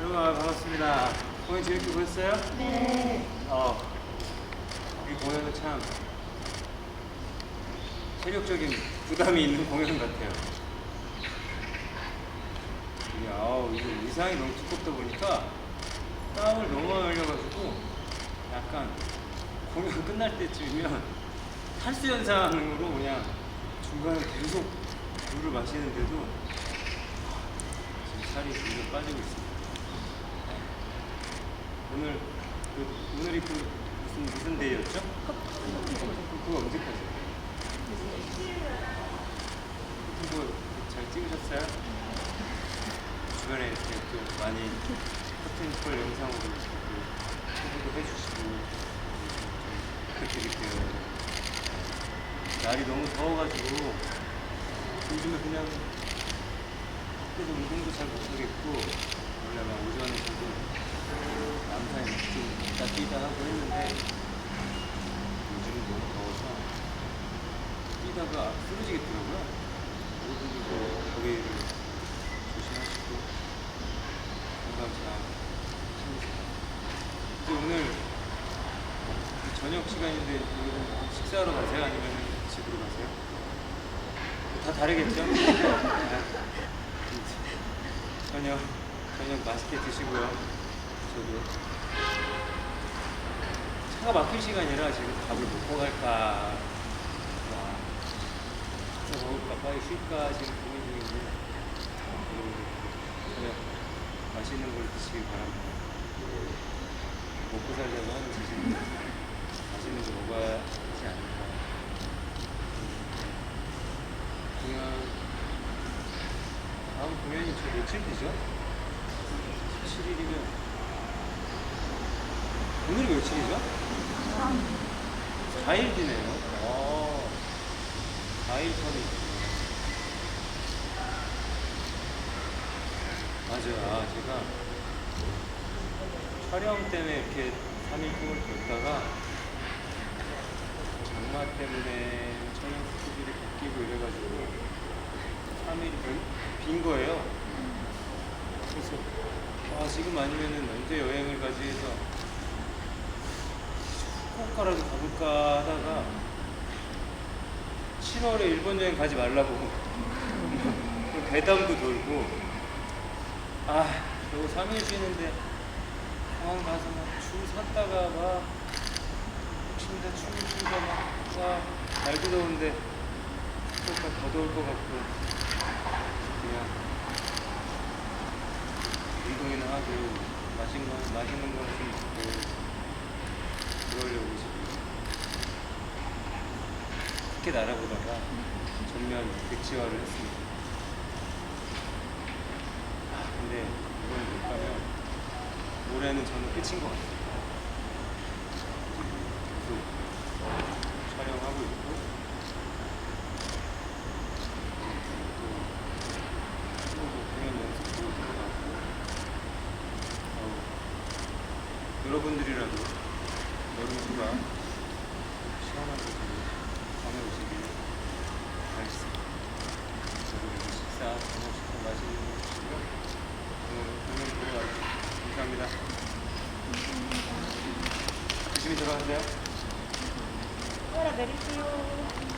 여러분 아, 반갑습니다. 공연 재밌게 보셨어요? 네. 어, 이 공연은 참 체력적인 부담이 있는 공연 같아요. 이게 아우 이게 의상이 너무 두껍다 보니까 땀을 너무 흘려가지고 약간 공연 끝날 때쯤이면 탈수 현상으로 그냥 중간에 계속 물을 마시는데도 지금 살이 점점 빠지고 있습니다. 오늘 그 오늘이 그 무슨 무슨 데이였죠? 그- 그거 언제까지? 그거 잘 찍으셨어요? 주변에 이렇게 또 많이 커튼콜 영상으로 이렇게 해주시고 부탁드릴게요. 날이 너무 더워가지고 요즘에 그냥 밖에서 운동도 잘 못하겠고 원래 막 오전에 저도 남산에 좀 있다 뛰다 하고 했는데 요즘은 너무 더워서 뛰다가 쓰러지겠더라고요. 모두들도 거기를 조심하시고 건강 잘 챙기세요. 이제 오늘 그 저녁 시간인데 식사하러 가세요? 아니면 집으로 가세요? 다 다르겠죠? 네. 저녁 저녁 맛있게 드시고요. 저도 차가 막힐 시간이라 지금 밥을 먹고 갈까 와, 저 먹을까 빨리 쉴까 지금 고민 중인데 음, 맛있는 걸 드시길 바랍니다. 먹고 살자고 하는 사실 맛있는 거 먹어야 하지 않을까. 공연 다음 공연이 저 며칠 뒤죠? 17일이면 오늘이 며칠이죠? 4일 뒤네요. 어, 4일 전이 맞아요. 아, 제가 촬영 때문에 이렇게 3일 동안 뒀다가 장마 때문에 촬영 스케줄이 바뀌고 이래가지고 3일이 빈 거예요. 그래서 아 지금 아니면은 언제 여행을 가지 해서 후쿠오카라도 가볼까 하다가 7월에 일본 여행 가지 말라고 배담도 돌고. 아 겨우 3일 쉬는데 공항 가서 막줄 섰다가 막 춘다 춤을 추다 막와 날도 더운데 후쿠오카 더 더울 것 같고. 그냥 운동이나 하고 맛있는 거 맛있는 거는 좀 먹고 그러려고 지금 티켓 알아보다가 전면 백지화를 했습니다. 아 근데 이건 못 가면 올해는 저는 끝인 것 같아요. 계속 촬영하고 있고 또 공연 연습도 들어가고 어, 여러분들이라도 여름 휴가 시원한 곳으로 다녀오시길 바라겠습니다. 여러분 식사, 저녁 식사 맛있는 거 드시고 오늘 공연 보러 와주셔서 감사합니다. 조심히 들어가세요. 뭐라 내리세요.